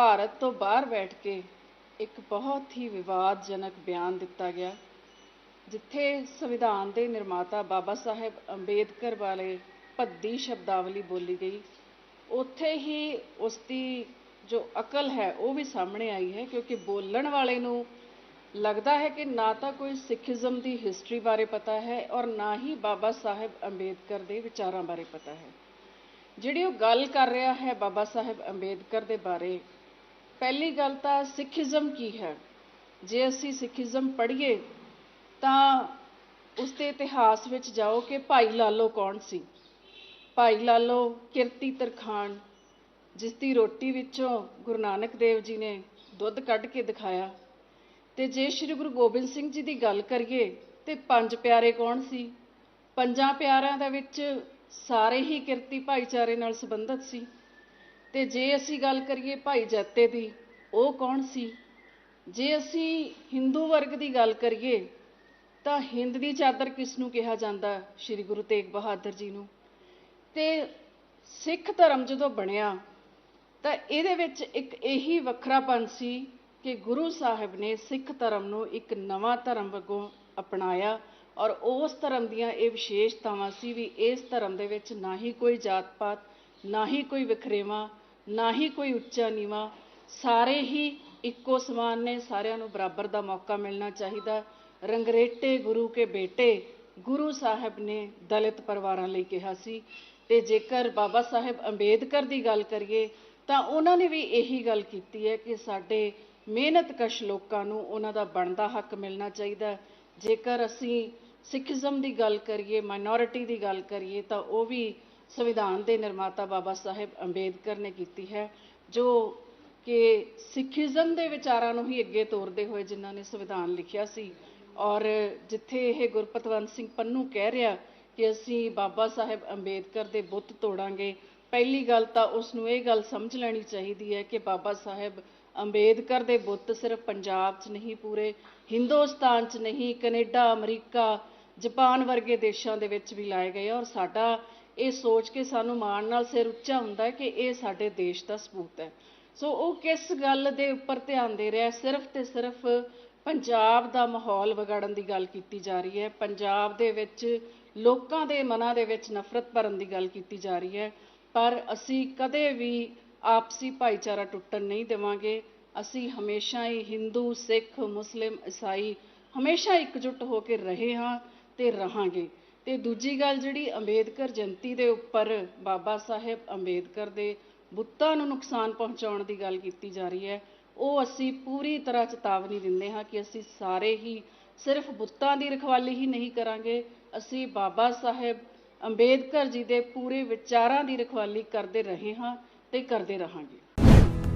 ਭਾਰਤ ਤੋਂ ਬਾਹਰ ਬੈਠ ਕੇ ਇੱਕ ਬਹੁਤ ਹੀ ਵਿਵਾਦਜਨਕ ਬਿਆਨ ਦਿੱਤਾ ਗਿਆ, ਜਿੱਥੇ ਸੰਵਿਧਾਨ ਦੇ ਨਿਰਮਾਤਾ ਬਾਬਾ ਸਾਹਿਬ ਅੰਬੇਦਕਰ ਵਾਲੇ ਭੱਦੀ ਸ਼ਬਦਾਵਲੀ ਬੋਲੀ ਗਈ। ਉੱਥੇ ਹੀ ਉਸ ਦੀ ਜੋ ਅਕਲ ਹੈ, ਉਹ ਵੀ ਸਾਹਮਣੇ ਆਈ ਹੈ, ਕਿਉਂਕਿ ਬੋਲਣ ਵਾਲੇ ਨੂੰ ਲੱਗਦਾ ਹੈ ਕਿ ਨਾ ਤਾਂ ਕੋਈ ਸਿੱਖੀਜ਼ਮ ਦੀ ਹਿਸਟਰੀ ਬਾਰੇ ਪਤਾ ਹੈ ਔਰ ਨਾ ਹੀ ਬਾਬਾ ਸਾਹਿਬ ਅੰਬੇਦਕਰ ਦੇ ਵਿਚਾਰਾਂ ਬਾਰੇ ਪਤਾ ਹੈ। ਜਿਹੜੀ ਉਹ ਗੱਲ ਕਰ ਰਿਹਾ ਹੈ ਬਾਬਾ ਸਾਹਿਬ ਅੰਬੇਦਕਰ ਦੇ ਬਾਰੇ ਪਹਿਲੀ ਗੱਲ ਤਾਂ ਸਿੱਖੀਜ਼ਮ ਕੀ ਹੈ? ਜੇ ਅਸੀਂ ਸਿੱਖੀਜ਼ਮ ਪੜ੍ਹੀਏ, ਤਾਂ ਉਸ ਦੇ ਇਤਿਹਾਸ ਵਿੱਚ ਜਾਓ ਕਿ ਭਾਈ ਲਾਲੋ ਕੌਣ ਸੀ? ਭਾਈ ਲਾਲੋ ਕਿਰਤੀ ਤਰਖਾਣ, ਜਿਸ ਦੀ ਰੋਟੀ ਵਿੱਚੋਂ ਗੁਰੂ ਨਾਨਕ ਦੇਵ ਜੀ ਨੇ ਦੁੱਧ ਕੱਢ ਕੇ ਦਿਖਾਇਆ। ਤੇ ਜੇ ਸ੍ਰੀ ਗੁਰੂ ਗੋਬਿੰਦ ਸਿੰਘ ਜੀ ਦੀ ਗੱਲ ਕਰੀਏ, ਤੇ ਪੰਜ ਪਿਆਰੇ ਕੌਣ ਸੀ? ਪੰਜਾਂ ਪਿਆਰਿਆਂ ਦੇ ਵਿੱਚ ਸਾਰੇ ਹੀ ਕਿਰਤੀ ਭਾਈਚਾਰੇ ਨਾਲ ਸੰਬੰਧਿਤ ਸੀ। ਤੇ ਜੇ ਅਸੀਂ ਗੱਲ ਕਰੀਏ ਭਾਈ ਜੱਤੇ ਦੀ, ਉਹ ਕੌਣ ਸੀ? ਜੇ ਅਸੀਂ ਹਿੰਦੂ ਵਰਗ ਦੀ ਗੱਲ ਕਰੀਏ, ਤਾਂ ਹਿੰਦ ਦੀ ਚਾਦਰ ਕਿਸ ਨੂੰ ਕਿਹਾ ਜਾਂਦਾ? ਸ੍ਰੀ ਗੁਰੂ ਤੇਗ ਬਹਾਦਰ ਜੀ ਨੂੰ। ਤੇ ਸਿੱਖ ਧਰਮ ਜਦੋਂ ਬਣਿਆ, ਤਾਂ ਇਹਦੇ ਵਿੱਚ ਇੱਕ ਇਹੀ ਵੱਖਰਾਪਨ ਸੀ ਕਿ ਗੁਰੂ ਸਾਹਿਬ ਨੇ ਸਿੱਖ ਧਰਮ ਨੂੰ ਇੱਕ ਨਵਾਂ ਧਰਮ ਵਗੋਂ ਅਪਣਾਇਆ ਔਰ ਉਸ ਧਰਮ ਦੀਆਂ ਇਹ ਵਿਸ਼ੇਸ਼ਤਾਵਾਂ ਸੀ ਵੀ ਇਸ ਧਰਮ ਦੇ ਵਿੱਚ ਨਾ ਹੀ ਕੋਈ ਜਾਤ ਪਾਤ ਨਾ ਹੀ ਕੋਈ ਵਖਰੇਵਾਂ ਨਾ ਹੀ ਕੋਈ ਉੱਚਾ ਨੀਵਾਂ। ਸਾਰੇ ਹੀ ਇੱਕੋ ਸਮਾਨ ਨੇ। ਸਾਰਿਆਂ ਨੂੰ ਬਰਾਬਰ ਦਾ ਮੌਕਾ ਮਿਲਣਾ ਚਾਹੀਦਾ। ਰੰਗਰੇਟੇ ਗੁਰੂ ਕੇ ਬੇਟੇ ਗੁਰੂ ਸਾਹਿਬ ਨੇ ਦਲਿਤ ਪਰਿਵਾਰਾਂ ਲਈ ਕਿਹਾ ਸੀ। ਤੇ ਜੇਕਰ ਬਾਬਾ ਸਾਹਿਬ ਅੰਬੇਦਕਰ ਦੀ ਗੱਲ ਕਰੀਏ, ਤਾਂ ਉਹਨਾਂ ਨੇ ਵੀ ਇਹੀ ਗੱਲ ਕੀਤੀ ਹੈ ਕਿ ਸਾਡੇ ਮਿਹਨਤਕਸ਼ ਲੋਕਾਂ ਨੂੰ ਉਹਨਾਂ ਦਾ ਬਣਦਾ ਹੱਕ ਮਿਲਣਾ ਚਾਹੀਦਾ। ਜੇਕਰ ਅਸੀਂ ਸਿੱਖੀਜ਼ਮ ਦੀ ਗੱਲ ਕਰੀਏ ਮਾਈਨੋਰਿਟੀ ਦੀ ਗੱਲ ਕਰੀਏ, ਤਾਂ ਉਹ ਵੀ ਸੰਵਿਧਾਨ ਦੇ ਨਿਰਮਾਤਾ ਬਾਬਾ ਸਾਹਿਬ ਅੰਬੇਦਕਰ ਨੇ ਕੀਤੀ ਹੈ, ਜੋ ਕਿ ਸਿੱਖੀਜ਼ਮ ਦੇ ਵਿਚਾਰਾਂ ਨੂੰ ਹੀ ਅੱਗੇ ਤੋਰਦੇ ਹੋਏ ਜਿਨ੍ਹਾਂ ਨੇ ਸੰਵਿਧਾਨ ਲਿਖਿਆ ਸੀ। ਔਰ ਜਿੱਥੇ ਇਹ ਗੁਰਪਤਵੰਤ ਸਿੰਘ ਪੰਨੂ ਕਹਿ ਰਿਹਾ ਕਿ ਅਸੀਂ ਬਾਬਾ ਸਾਹਿਬ ਅੰਬੇਦਕਰ ਦੇ ਬੁੱਤ ਤੋੜਾਂਗੇ, ਪਹਿਲੀ ਗੱਲ ਤਾਂ ਉਸ ਨੂੰ ਇਹ ਗੱਲ ਸਮਝ ਲੈਣੀ ਚਾਹੀਦੀ ਹੈ ਕਿ ਬਾਬਾ ਸਾਹਿਬ ਅੰਬੇਦਕਰ ਦੇ ਬੁੱਤ ਸਿਰਫ ਪੰਜਾਬ 'ਚ ਨਹੀਂ, ਪੂਰੇ ਹਿੰਦੁਸਤਾਨ 'ਚ ਨਹੀਂ, ਕੈਨੇਡਾ, ਅਮਰੀਕਾ, ਜਾਪਾਨ ਵਰਗੇ ਦੇਸ਼ਾਂ ਦੇ ਵਿੱਚ ਵੀ ਲਾਏ ਗਏ ਔਰ ਸਾਡਾ ਇਹ ਸੋਚ ਕੇ ਸਾਨੂੰ ਮਾਣ ਨਾਲ ਸਿਰ ਉੱਚਾ ਹੁੰਦਾ ਹੈ ਕਿ ਇਹ ਸਾਡੇ ਦੇਸ਼ ਦਾ ਸਬੂਤ ਹੈ। ਸੋ ਉਹ ਕਿਸ ਗੱਲ ਦੇ ਉੱਪਰ ਧਿਆਨ ਦੇ ਰਿਹਾ ਸਿਰਫ ਤੇ ਸਿਰਫ ਪੰਜਾਬ ਦਾ ਮਾਹੌਲ ਵਿਗਾੜਨ ਦੀ ਗੱਲ ਕੀਤੀ ਜਾ ਰਹੀ ਹੈ। ਪੰਜਾਬ ਦੇ ਵਿੱਚ ਲੋਕਾਂ ਦੇ ਮਨਾਂ ਦੇ ਵਿੱਚ ਨਫ਼ਰਤ ਭਰਨ ਦੀ ਗੱਲ ਕੀਤੀ ਜਾ ਰਹੀ ਹੈ। ਪਰ ਅਸੀਂ ਕਦੇ ਵੀ ਆਪਸੀ ਭਾਈਚਾਰਾ ਟੁੱਟਣ ਨਹੀਂ ਦੇਵਾਂਗੇ। ਅਸੀਂ ਹਮੇਸ਼ਾ ਹੀ ਹਿੰਦੂ, ਸਿੱਖ, ਮੁਸਲਿਮ, ਈਸਾਈ ਹਮੇਸ਼ਾ ਇਕਜੁੱਟ ਹੋ ਕੇ ਰਹੇ ਹਾਂ ਤੇ ਰਹਾਂਗੇ। ਤੇ ਦੂਜੀ ਗੱਲ ਜਿਹੜੀ ਅੰਬੇਦਕਰ ਜਯੰਤੀ ਦੇ ਉੱਪਰ ਬਾਬਾ ਸਾਹਿਬ ਅੰਬੇਦਕਰ ਦੇ ਬੁੱਤਾਂ ਨੂੰ ਨੁਕਸਾਨ ਪਹੁੰਚਾਉਣ ਦੀ ਗੱਲ ਕੀਤੀ ਜਾ ਰਹੀ ਹੈ, ਉਹ ਅਸੀਂ ਪੂਰੀ ਤਰ੍ਹਾਂ ਚੇਤਾਵਨੀ ਦਿੰਦੇ ਹਾਂ ਕਿ ਅਸੀਂ ਸਾਰੇ ਹੀ ਸਿਰਫ ਬੁੱਤਾਂ ਦੀ ਰਖਵਾਲੀ ਹੀ ਨਹੀਂ ਕਰਾਂਗੇ, ਅਸੀਂ ਬਾਬਾ ਸਾਹਿਬ ਅੰਬੇਦਕਰ ਜੀ ਦੇ ਪੂਰੇ ਵਿਚਾਰਾਂ ਦੀ ਰਖਵਾਲੀ ਕਰਦੇ ਰਹੇ ਹਾਂ ਤੇ ਕਰਦੇ ਰਹਾਂਗੇ।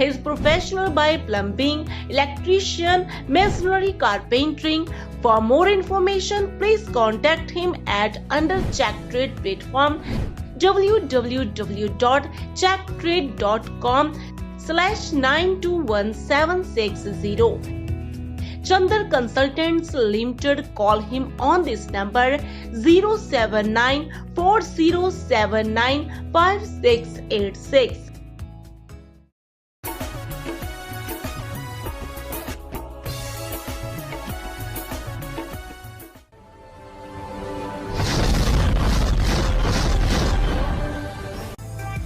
He is professional by plumbing, electrician, masonry, carpentering. For more information, please contact him at under Check Trade platform www.checktrade.com slash 921760. Chandar Consultants Limited call him on this number 079 4079 5686.